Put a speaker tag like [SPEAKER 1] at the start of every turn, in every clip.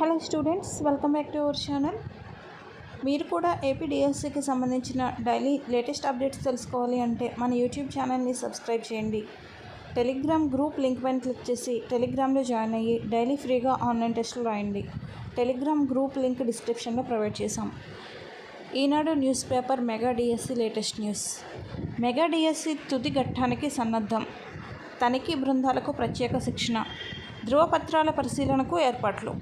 [SPEAKER 1] Hello students welcome back to our channel. మీరు కూడా ఏపీడిఎస్సికి సంబంధించిన డైలీ లేటెస్ట్ అప్డేట్స్ తెలుసుకోవాలి అంటే మన యూట్యూబ్ ఛానల్ని సబ్స్క్రైబ్ చేయండి. టెలిగ్రామ్ గ్రూప్ లింక్ పైన క్లిక్ చేసి టెలిగ్రామ్లో జాయిన్ అయ్యి డైలీ ఫ్రీగా ఆన్లైన్ టెస్టులు రాయండి. టెలిగ్రామ్ గ్రూప్ లింక్ డిస్క్రిప్షన్లో ప్రొవైడ్ చేశాం. Eenadu news paper mega DSC latest news. Mega DSC తుది ఘట్టానికి సన్నద్ధం. తనిఖీ బృందాలకు ప్రత్యేక శిక్షణ. ధృవపత్రాల పరిశీలనకు ఏర్పాట్లు.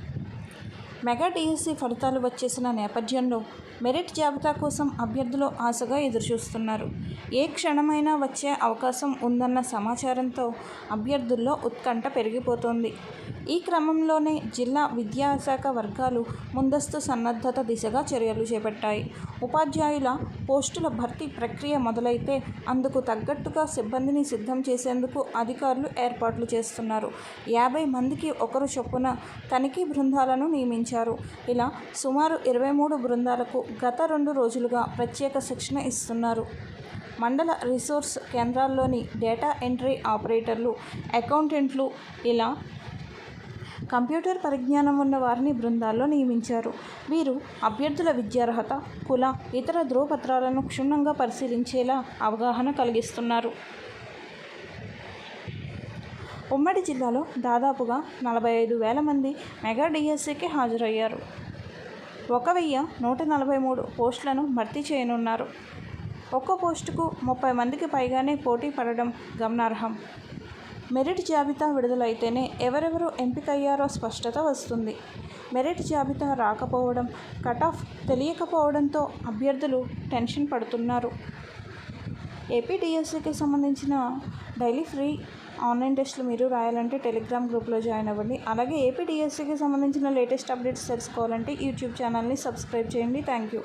[SPEAKER 1] మెగా డిఎస్సి ఫలితాలు వచ్చేసిన నేపథ్యంలో మెరిట్ జాబితా కోసం అభ్యర్థులు ఆశగా ఎదురుచూస్తున్నారు. ఏ క్షణమైనా వచ్చే అవకాశం ఉందన్న సమాచారంతో అభ్యర్థుల్లో ఉత్కంఠ పెరిగిపోతోంది. ఈ క్రమంలోనే జిల్లా విద్యాశాఖ వర్గాలు ముందస్తు సన్నద్ధత దిశగా చర్యలు చేపట్టాయి. ఉపాధ్యాయుల పోస్టుల భర్తీ ప్రక్రియ మొదలైతే అందుకు తగ్గట్టుగా సిబ్బందిని సిద్ధం చేసేందుకు అధికారులు ఏర్పాట్లు చేస్తున్నారు. యాభై మందికి ఒకరు చొప్పున తనిఖీ బృందాలను నియమించారు. ఇలా సుమారు ఇరవై మూడు బృందాలకు గత రెండు రోజులుగా ప్రత్యేక శిక్షణ ఇస్తున్నారు. మండల రిసోర్స్ కేంద్రాల్లోని డేటా ఎంట్రీ ఆపరేటర్లు అకౌంటెంట్లు ఇలా కంప్యూటర్ పరిజ్ఞానం ఉన్న వారిని బృందాల్లో నియమించారు. వీరు అభ్యర్థుల విద్యార్హత కుల ఇతర ధ్రువపత్రాలను క్షుణ్ణంగా పరిశీలించేలా అవగాహన కలిగిస్తున్నారు. ఉమ్మడి జిల్లాలో దాదాపుగా నలభై ఐదు వేల మంది మెగా డిఎస్సికి హాజరయ్యారు. ఒక వెయ్యి నూట నలభై మూడు పోస్టులను భర్తీ చేయనున్నారు. ఒక్కో పోస్టుకు ముప్పై మందికి పైగానే పోటీ పడడం గమనార్హం. మెరిట్ జాబితా విడుదలైతేనే ఎవరెవరు ఎంపికయ్యారో స్పష్టత వస్తుంది. మెరిట్ జాబితా రాకపోవడం కటాఫ్ తెలియకపోవడంతో అభ్యర్థులు టెన్షన్ పడుతున్నారు. ఏపీడిఎస్సికి సంబంధించిన డైలీ ఫ్రీ ఆన్లైన్ టెస్ట్లు మీరు రాయాలంటే టెలిగ్రామ్ గ్రూప్లో జాయిన్ అవ్వండి. అలాగే ఏపీడిఎస్సికి సంబంధించిన లేటెస్ట్ అప్డేట్స్ తెలుసుకోవాలంటే యూట్యూబ్ ఛానల్ని సబ్స్క్రైబ్ చేయండి. Thank you